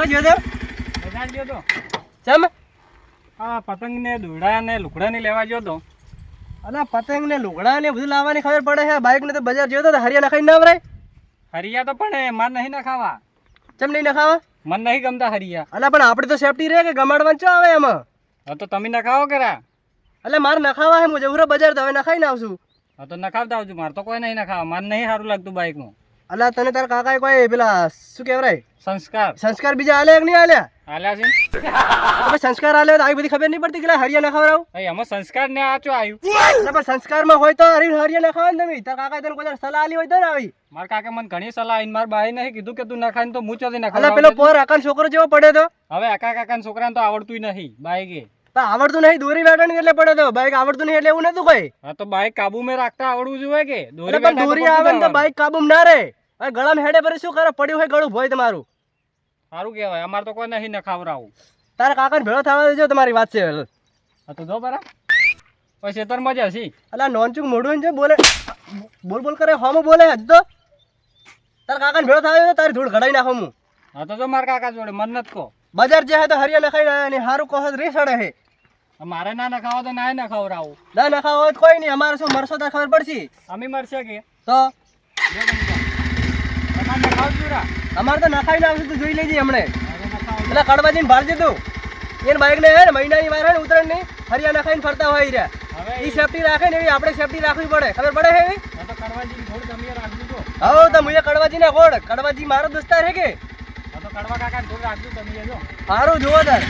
શું જ્યો તો બજાર ગયો તો. ચમ? આ પતંગ ને દોરડા ને લુકડા ને લેવા ગયો તો. અલા પતંગ ને લુગડા ને બધું લાવવાની ખબર પડે છે. બાઇક ને તો બજાર જ્યો તો હરિયાણા ખાઈ ના વરાય હરિયા તો પણ માર નહીં ના ખાવા ચમ નહીં નખાવા? મન નહીં ગમતા હરિયા. અલા પણ આપણે તો સેફટી રહે કે ગમાડવાનું ચો આવે એમાં? હા તો તમે નખાવો કરા. એટલે મારે નખાવા હે હું જવું બજાર તો હવે નખાઈને આવશું. હા તો નખાવતા આવજો. મારે તો કોઈ નહીં નખાવા. મારે નહીં સારું લાગતું બાઇકમાં અલા તને તારા કાકાએ કોઈ પેલા શું કહેવાય? સંસ્કાર. સંસ્કાર બીજા આલે કે નહીં આલ્યા હાલ્યા છે સંસ્કાર આલે તો આવી બધી ખબર નહીં પડતી કે હરિયા ના ભાઈ એમાં સંસ્કાર ને આચો આવ્યું પણ સંસ્કારમાં હોય તો હરી હરિયા ને તમે. તારા કાકાએ તને કોઈ સલાહ આલી હોય તો ને આવી. મારા કાકા મને ઘણી સલાહ આવીને મારા બાઈ નહીં કીધું કે તું નખાય તો મૂચો ના ખાવ પેલો પોર આકાન છોકરો જેવો પડ્યો તો? હવે આકા કાકા છોકરાને તો આવડતું નહીં બાઈકે કે. આવડતું નહીં દોરી વેટણ એટલે પડે તો. બાઈક આવડતું નહીં એટલે એવું નતું કોઈ. હા તો બાઈક કાબુ માં રાખતા આવડવું જોઈએ કે? દોરી આવે ને તો બાઈક કાબુ ના રહે. હવે ગળામાં હેડે પર શું કરે? પડ્યું હોય ગળું ભોય તમારું. સારું કહેવાય. અમારે તો કોઈ નહીં નખાવરાવું. તારા કાકાને ભેળો થવા દેજો તમારી વાત છે હા તો જો બરા. પછી ખેતર મજા છે અલા નોનચુક મોઢું છે બોલે બોલ બોલ કરે હોમો બોલે હજ તો. તારા કાકાને ભેળો થવા દેજો તારી ધૂળ ઘડાઈ નાખો હું. હા તો જો મારા કાકા જોડે મન નથી કહો. બજાર જે તો હરિયા નખાઈ અને હારું કહો રે સડે હે. મારે ના નખાવો તો ના નખાવરાવું. ના નખાવો કોઈ નહીં અમારે શું મરશો તો ખબર પડશે? અમે મરશે કે? તો જો તમે જાઓ. તમારે નખાવજો રા. અમારે તો નખાવી આવશે તો જોઈ લેજે હમણે. એટલે કડવા જઈને ભાળજે તું. એને બાઈક ને હે ને મહિનાની વાર હે ને ઉતરણની ફરિયા નખાઈને ફરતા હોય રહ્યા. એ સેફટી રાખે ને એવી આપણે સેફટી રાખવી પડે. ખબર પડે હે હવે તો મુએ કડવાજી ને ગોળ કડવાજી મારો દોસ્તાર હે કે? સારું જુઓ તાર.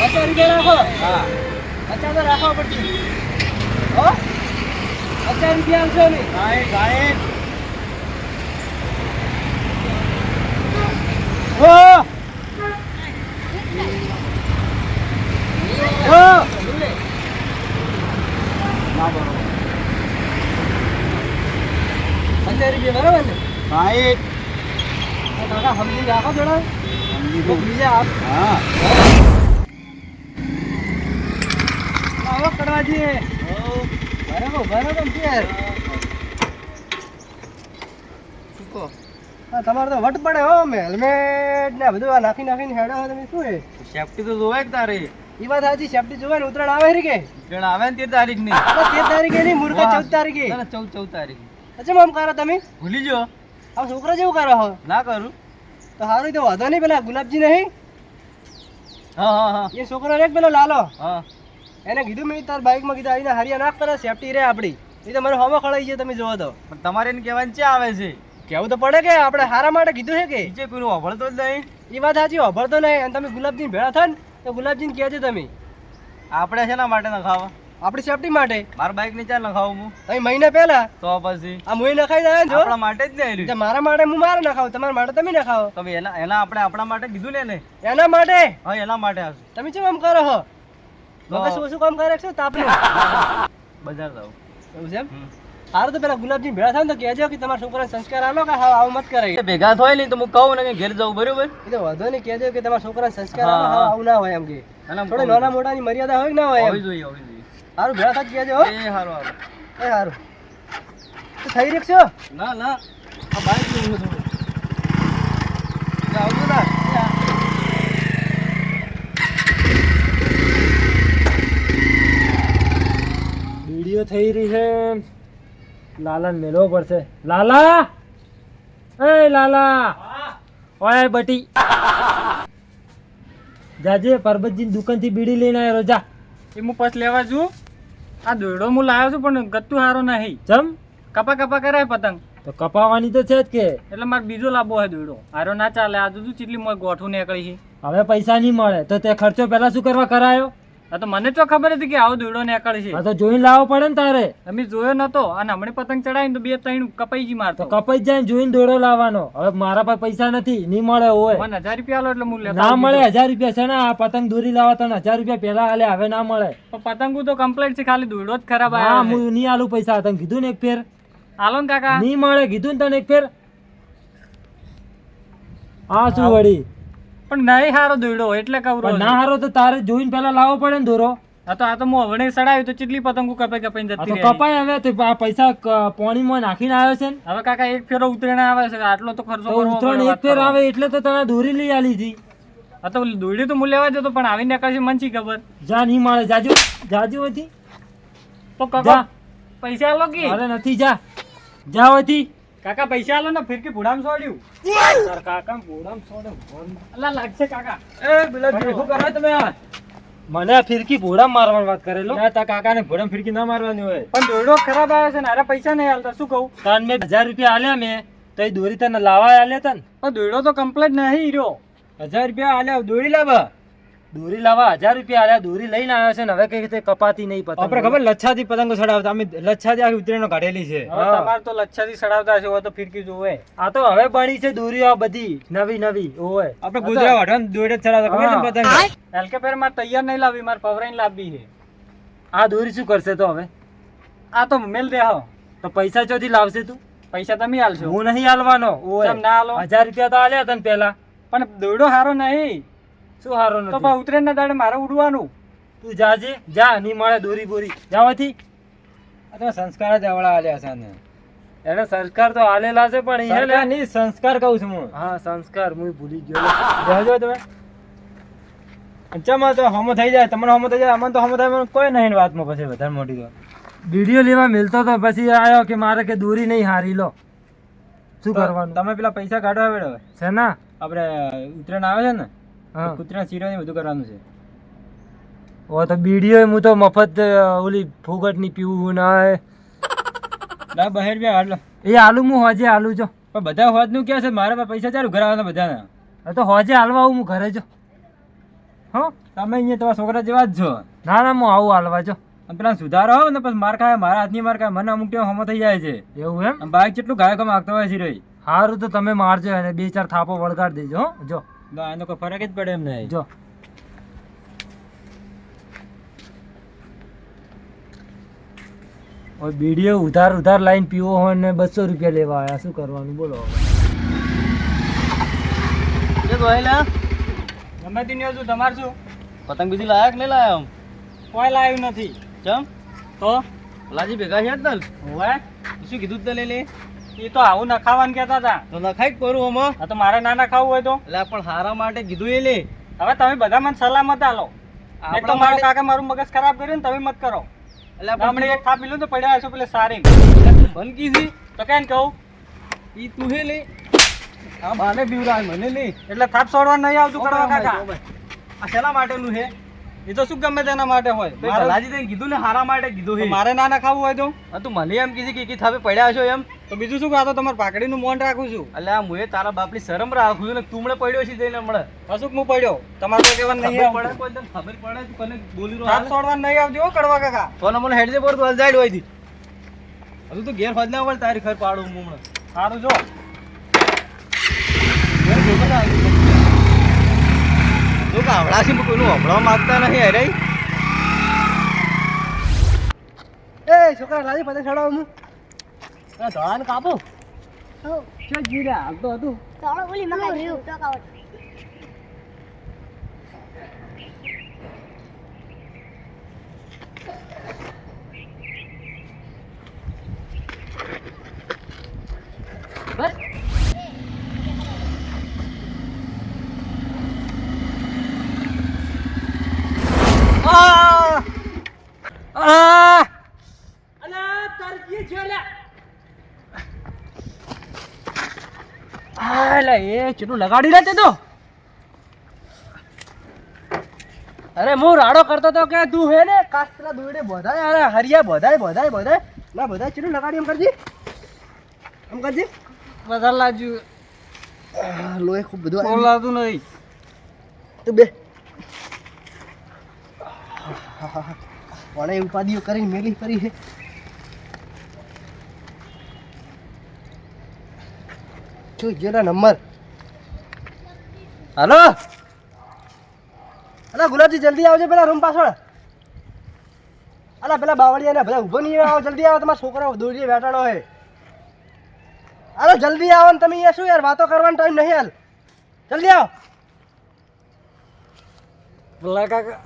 પચાસ રૂપિયા રાખો. હા. પચાસ તો રાખવા પડશે. હો? પચાસ રૂપિયા આવશે ને? હો! ના બરોબર ને તો કાકા સમજી રાખો થોડા? કોક આપ. હા. આવો છે હા. તમારે તો વટ પડે હો અમે હેલ્મેટ ને બધું નાખી નાખીને હેડો તમે શું હે સેફટી તો જોવાય જ તારે. એ વાત સાચી સેફટી જોવાય ને ઉતરાણ આવે કે ટ્રેન આવે ને તેર તારીખની તેર તારીખે નહીં મૂર્ખા ચૌદ તારીખે. ચૌદ ચૌદ તારીખ. અચ્છા આમ કરો તમે? ભૂલી જો આ છોકરા જેવું કરો હો ના કરું. તો સારું તો વાંધો નહીં પેલા ગુલાબજી નહીં? હા હા હા. એ છોકરો એક પેલો લાલો? હા. એને કીધું મેં તાર બાઇકમાં કીધું આવીને હરિયા નાખ કરે સેફટી રે આપણી. એ તો મને હવા ખળાઈ છે તમે જોવો તો. પણ તમારે એને કહેવાનું છે આવે છે. કેવું તો પડે કે આપણે હારા માટે કીધું છે કે? જે કોઈનું હોભળતો જ નહીં. એ વાત સાચી હોભળતો નહીં. અને તમે ગુલાબજી ભેળા થાય ને તો ગુલાબજીને કહેજો તમે. આપણે શેના માટે નખાવા? આપણી સેફટી માટે. મારા બાઈક ને ચાલ નખાવું હું? તમે મહિના પહેલા. તો પછી. આ મુઈ નખાઈને આવ્યા જો. આપણા માટે જ નહીં મારા માટે હું મારે નખાવ? તમારા માટે તમે નખાવો. તમે એના એના આપણે આપણા માટે કીધું ને એને? એના માટે? હા એના માટે તમે શું આમ કરો હો? મગજ શું શું કામ કરે છે? તાપનું બજાર જાવ એવું છે એમ? સારું તો પેલા ગુલાબજી ભેળા થાય ને તો કહેજો કે તમારા છોકરાને સંસ્કાર આલો કે હા આવું મત કરે ભેગા થાય નહીં તો હું કહું ને ઘેર જવું બરોબર? એ તો વાંધો નહીં કહેજો કે તમારા છોકરાને સંસ્કાર આલો હા. આવું ના હોય એમ કે. થોડી નાના મોટાની મર્યાદા હોય કે ના હોય હોવી જોઈએ હોવી જોઈએ. સારું ભેળા થાય કહેજો એ હારું હારું. એ તો થઈ રહ્યો ના ના. આ બાઈક છે થોડું આવજો તાર. થઈ રહી છે. લાલા મેળવો પડશે. લાલા! એ લાલા! ઓય બટી! જાજે પરબતજીની દુકાનથી બીડી લઈને આવ્યો જા. એ હું પછ લેવા છું આ દોયડો હું લાવ્યો છું પણ ગત્તુ સારો નહીં. જમ કપા કપા કરાય પતંગ? તો કપાવાની તો છે જ કે. એટલે મારે બીજો લાવવો હોય દોડો હારો ના ચાલે આ જુદું ચીટલી મોય ગોઠું નીકળી છે. હવે પૈસા નહીં મળે. તો તે ખર્ચો પહેલા શું કરવા કરાયો? આ તો મને તો ખબર હતી કે આવો દોરડો નીકળે છે. આ તો જોઈને લાવવો પડે ને તારે. અમે જોયો નતો અને હમણાં પતંગ ચડાવીને તો બે ત્રણ કપાઈ જી મારતો. કપાઈ જાય જોઈને દોડો લાવવાનો. હવે મારા પાસે પૈસા નથી નહીં મળે હોય. મને હજાર રૂપિયા આલો એટલે મૂલ્ય ના મળે હજાર રૂપિયા છે ને આ પતંગ દોરી લાવવા તને. હજાર રૂપિયા પહેલા હાલે હવે ના મળે. પણ પતંગો તો કમ્પ્લેટ છે ખાલી દોડો જ ખરાબ હા. હું નહીં આલું પૈસા. તને કીધું ને એક ફેર. આલો ને કાકા. નહીં મળે કીધું ને તને એક ફેર. હા શું વળી? પણ નહીં હારો દોડ્યો એટલે કહું ના હારો તો તારે જોઈને પહેલા લાવવો પડે ને દોરો. આ તો આ તો હું હવણે સડાવ્યું તો કેટલી પતંગો કપાઈ કપાઈને જતી રહી. કપાય હવે તો આ પૈસા પોણીમાં નાખીને આવ્યો છે ને. હવે કાકા એક ફેરો ઉતરણ આવે છે આટલો તો ખર્ચો ઉતરણ કરવો એક ફેર આવે એટલે તો તને દોરી લઈ આલી હતી. આ તો દોડી તો હું લેવા જતો પણ આવીને કાશે મન શી ખબર? જા નહીં મારે જાજુ જાજુ હતી તો કાકા પૈસા લો કે? અરે નથી જા. જા હતી કાકા પૈસા આલો ને ફિરકી ભૂડામ છોડ્યું તાર કાકા ભૂડામ છોડે ભગવાન. અલા લાગશે કાકા. એ બિલા ભેગું કરો તમે આ? મને આ ફિરકી ભોળા મારવાની વાત કરેલો તારા કાકાને ભોળામાં ફિરકી ના મારવાની હોય. પણ દોરડો ખરાબ આવે છે ને અરે પૈસા નહીં હાલતા શું કહું? તાન મેં હજાર રૂપિયા આલ્યા મેં તો એ દોરી તને લાવા આલ્યા તા ને પણ દોરડો તો કમ્પ્લેટ નહીં રહ્યો. હજાર રૂપિયા આલ્યા દોરી લાવવા? દોરી લાવા હજાર રૂપિયા આલ્યા દોરી લઈને આવ્યો છે ને હવે કઈ રીતે કપાતી નહીં પતંગ આપણે ખબર લચ્છાથી પતંગો સડાવતા અમે લચ્છાથી આખી ઉતરેણો કાઢેલી છે. તમારે તો લચ્છાથી સડાવતા છે તો ફિરકી જોવે. આ તો હવે બની છે દોરીઓ આ બધી નવી નવી ઓય આપણે ગુજરાત વાઢવાનું દોરી જ ચડાવતા ખબર છે પતંગ? એલકે પેર મારે તૈયાર નહીં લાવી મારે પવરાઈને લાવવી છે. આ દોરી શું કરશે તો હવે? આ તો મેલ દે હા તો પૈસા ચોથી લાવશે તું? પૈસા તમે હાલશો હું નહીં હાલવાનો ઓય ના હાલો હજાર રૂપિયા તો આલ્યા તને પેલા પણ દોડો હારો નહીં. શું હારો તો નથી? પણ ઉતરે ના દાડે મારે ઉડવાનું. તું જાજે જા ની મળે દોરી બોરી. જાવાથી અથવા સંસ્કાર જ આવડા આલ્યા છે ને એને સંસ્કાર તો આલેલા છે પણ ઈ હે ની સંસ્કાર કહું છું હું. હા સંસ્કાર હું ભૂલી ગયો રહેજો તમે. ચમાં તો હમો થઈ જાય? તમને હમો થઈ જાય? અમને તો હમો થાય કોઈ નહીં વાતમાં પછી વધારે મોટી તો. વીડિયો લેવા મિલતો તો પછી આવ્યો કે મારે કે દોરી નહીં હારી લો. શું કરવાનું? તમે પેલા પૈસા કાઢવા હવે છે ના? આપણે ઉત્તરાયણ આવે છે ને? હા. ઉત્તરાયણ શીરો ને બધું કરવાનું છે. ઓ તો બીડીઓ હું તો મફત ઓલી ફુગટની પીવું ના ના બહેર બે હાલ. એ આલુ હું હોજે આલુ જો. પણ બધા હોતનું ક્યાં છે? મારા પાસે પૈસા ચાલુ ઘર આવવાના બધાના તો હોજે હાલવા આવું હું ઘરે જો. હો? તમે અહીંયા તમારા છોકરા જેવા જ છો. ના ના હું આવું હાલવા જો. પેલા સુધારો હોય ને પછી માર ખાય મારા હાથની માર ખાય મને અમુક ટાઈમ હમો થઈ જાય છે. એવું એમ? બાઇક કેટલું ગાયકો માગતો હોય છે રહી સારું તો તમે મારજો અને બે ચાર થાપો વળગાડી દેજો હો જો. એનો કોઈ ફરક જ પડે એમ નહીં. જો. ઓય બીડીઓ ઉધાર ઉધાર લાઈન પીવો હોય ને બસો રૂપિયા લેવા આવ્યા. શું કરવાનું? બોલો ગમે તે ન્યો છું. તમારે શું? પતંગ બીજી લાયક નહીં લાયા કોઈ લાવ્યું નથી. ચમ? તો? લાજી ભેગા છે ને હોય શું કીધું તે લઈ લે? એ તો આવું નખાવાનું કેતા હતા. તો નખાઈ જ કરું આમાં. તો મારે ના નખાવું હોય તો. એટલે પણ હારા માટે કીધું એ લે. હવે તમે બધા મને સલામત આલો. એક તો મારો કાકા મારું મગજ ખરાબ કર્યું ને તમે મત કરો. એટલે આપણે એક થાપ લીધું તો પડ્યા હશો પેલે સારી. બંધ કીધી તો કેમ કહું? ઈ તું હે લે. આ બાને બીવરાય મને લે. એટલે થાપ છોડવા નહીં આવતું કરવા કાકા. આ શેના માટેનું હે? એ તો શું ગમે તેના માટે હોય? લાજી તને કીધું ને હારા માટે કીધું તો હે મારે ના નખાવું હોય તો? હા તું મને એમ કીધી કે કી થાપે પડ્યા છો એમ. તો બીજું શું કહો? તો તમારે પાકડીનું મોન રાખું છું. એટલે આ મુએ તારા બાપની શરમ રાખું છું ને તુમણે પડ્યો છે જઈને મળે કશુંક હું પડ્યો. તમારે તો કહેવાનું નહીં પડે કોઈ તને ખબર પડે તું કને બોલી રહ્યો હાથ છોડવા નહીં આવજો કડવા કાકા. તો મને હેડ પર તો હલજાડ હોય હતી હજુ તો ઘેર ફજ ના વળ તારી ખર પાડું હું હમણાં. સારું જો ઘેર ભેગો ના આવી. કાવડાથી હું કોઈનું હમણાં માંગતા નહીં અરે એ છોકરા લાજી પતંગ ચડાવું હું ધોળાને કાપો જીરા હાલતો હતું ચાલો બોલી આ! એટલે એ ચેટલું લગાડી લે તે તો. અરે હું રાડો કરતો તો કે તું હે ને? કાસ પેલા દોડે બધાય અરે હરિયા બધાય બધાય બધાય. ના બધાય ચેટલું લગાડી એમ કરજી. એમ કરજી. બધા લાજુ. લોહી ખૂબ બધું બોલાતું નહીં. તું બે. વણે ઉપાધિઓ કરીને મેલી કરી છે. શું જેના નંબર? હલો? અલા ગુલાબજી, જલ્દી આવજો પેલા રૂમ પાછળ. અલા પેલા બાવળિયા બધા ઊભો નહીં આવો જલ્દી આવો, તમારા છોકરાઓ દોડીએ બેઠાડો હે. અરે જલ્દી આવો ને તમે અહીંયા શું યાર? વાતો કરવાનો ટાઈમ નહીં હાલ. જલ્દી આવો. કાકા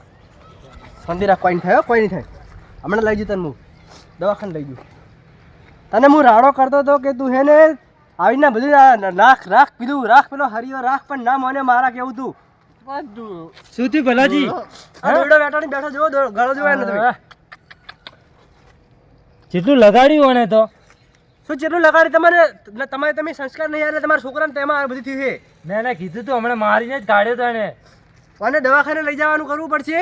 રાખ કોઈ નહીં થાય? કોઈ નહીં થાય હમણાં લઈ જઉં તને હું. દવાખાને લઈ જઉં. તને હું રાડો કરતો હતો કે તું હે ને આવીને બધું રાખ રાખ પીધું રાખ પેલો હરિયો રાખ પણ ના મને મારા કેવું તું? શું થયું ભલાજી? આ દોરડો બેઠો બેઠો જોવો ગળો જોવો એને તમે. જેટલું લગાડ્યું એને તો. શું જેટલું લગાડી તમારે તમારે તમે સંસ્કાર નહીં આવે તમારા છોકરાને તેમાં આ બધી થયું છે. મેં એને કીધું તું હમણાં મારીને જ કાઢ્યો તો એને. અને દવાખાને લઈ જવાનું કરવું પડશે.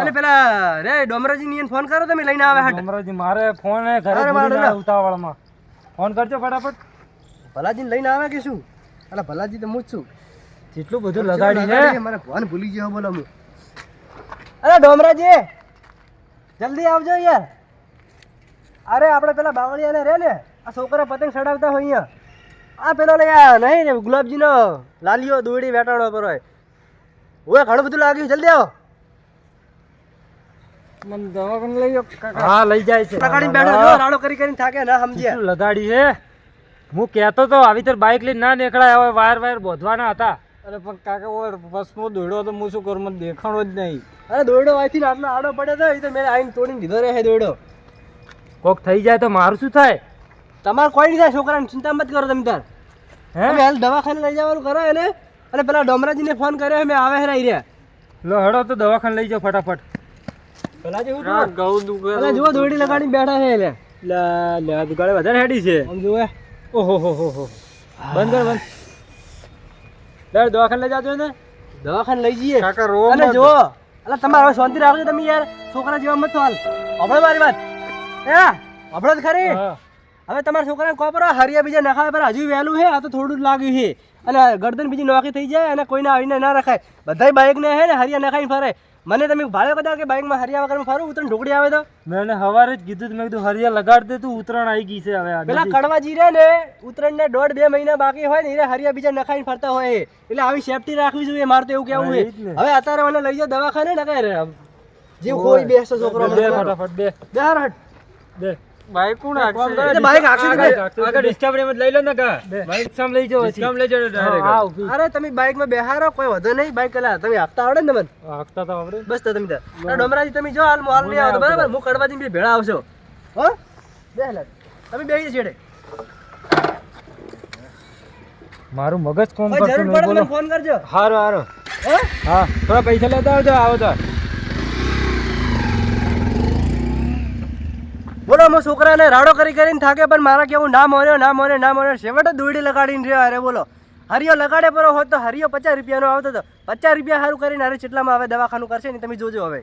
અને પેલા રે ડોમરાજી ની ફોન કરો તમે લઈને આવે હાટ. ડોમરાજી મારે ફોન એ ઘરે. ઉતાવળમાં. ફોન કરજો ફટાફટ. ભલાજી લઈને આવે કે શું? અલા ભલાજી તો હું છું. જેટલું બધું લગાડી છે મને ફોન ભૂલી ગયો બોલો હું. અરે ડોમરાજી જલ્દી આવજો યાર અરે આપણે પેલા બાવળિયાને રે ને આ છોકરા પતંગ ચડાવતા હોય અહીંયા. આ પેલો લે આ નહીં ગુલાબજી ગુલાબજીનો લાલીઓ દોડી વેટાણો પર હોય. ઓય ઘણું બધું લાગ્યું. જલ્દી આવો. મને દવાખાને લઈ જાઓ હા લઈ જાય છે. લગાડીને બેઠો જો રાડો કરી કરીને થાકે ના સમજ્યા. લગાડી છે? હું કહેતો તો આવી તર બાઇક લઈને ના નીકળાય હવે વાયર વાયર બોધવાના હતા. અરે પણ કાકા ઓર બસમાં દોડ્યો તો હું શું કરું? મને દેખાણો જ નહીં. અરે દોરડો અહીંથી આટલો આડો પડ્યો તો એ તો મેં આઈને તોડીને દીધો રહે દોડો કોક થઈ જાય તો મારું શું થાય? તમારે કોઈ નહીં થાય છોકરાને ચિંતા મત કરો તમે તાર. હે? હાલ દવાખાને લઈ જવાનું કરો એને. અને પેલા ડોમરાજીને ફોન કર્યો મેં આવે હેરા રહ્યા. લો હડો તો દવાખાને લઈ જાઓ ફટાફટ. પેલા જેવું જુઓ. દોરડી લગાડી બેઠા છે એટલે. લે લે દુકાળે વધારે હેડી છે. આમ જુઓ ઓહો હો હો હો. બંધ કર બંધ. લે દવાખાને લઈ જાજો ને દવાખાને લઈ જઈએ. કાકા રો અને મત. અલા તમારે હવે શાંતિ રાખજો તમે યાર. છોકરા જેવા મત હાલ. હમણાં મારી વાત. હે આપણે જ ખરી? હા. હવે તમારા છોકરાને કહો પર હરિયા બીજા નખાવે પર હજુ વહેલું છે આ તો થોડું જ લાગ્યું છે. અને ગરદન બીજી નોખી થઈ જાય અને કોઈને આવીને ના રખાય. બધાય બાઇકને હે ને હરિયા નખાઈને ફરે. મને તમે ભાડે કદાચ કે બાઇકમાં હરિયા વગર ફરું? ઉતરણ ઢોકળી આવે તો? મેં સવારે હવારે જ કીધું મેં કીધું હરિયા લગાડ દે તું ઉતરાણ આવી ગઈ છે હવે પેલા કડવાજી કડવા જીરે ને ઉતરણ ને દોઢ બે મહિના બાકી હોય ને એ હરિયા બીજા નખાઈને ફરતા હોય. એટલે આવી સેફટી રાખવી જોઈએ મારે તો એવું કેવું છે. હવે અત્યારે મને લઈ જાઓ દવાખાને ને કે જે કોઈ બેસતો છોકરો બે. ફટાફટ. બે બે હટ. બે. બાઈક કોણ હાંકશે? બાઈક હાંકશે આગળ- આગળમાં લઈ લો ને કા? બાઈક સામે લઈ જાઓ પછી. હા, હા, ઊભી. અરે તમે બાઇકમાં બેહારો કોઈ વધુ નહીં. બાઇક કલા તમે આપતા આવડે ને મને હાંકતા તો આવડે. બસ તો તમે. ડોમરાજી તમે જો હાલ હાલ નહીં બરાબર? હું કડવાજી બી ભેળા આવશો. હો? બે તમે બે છેડે. મારું મગજ કોમ કરતું નહીં બોલો. ફોન કરજો. હારો હારો. હો? હા થોડા પૈસા લેતા આવજો આવો તો. બોલો હું છોકરાને રાડો કરી કરીને થાકે પણ મારા કેવું ના મોર્યો ના મોર્યો ના મોર્યો છેવટે દોડી લગાડીને રહ્યો. અરે બોલો, હરિયો લગાડે પર હોત તો હરિયો પચાસ રૂપિયાનો આવતો હતો પચાસ રૂપિયા સારું કરીને અરે ચેટલામાં હવે દવાખાનું કરશે ને તમે જોજો હવે.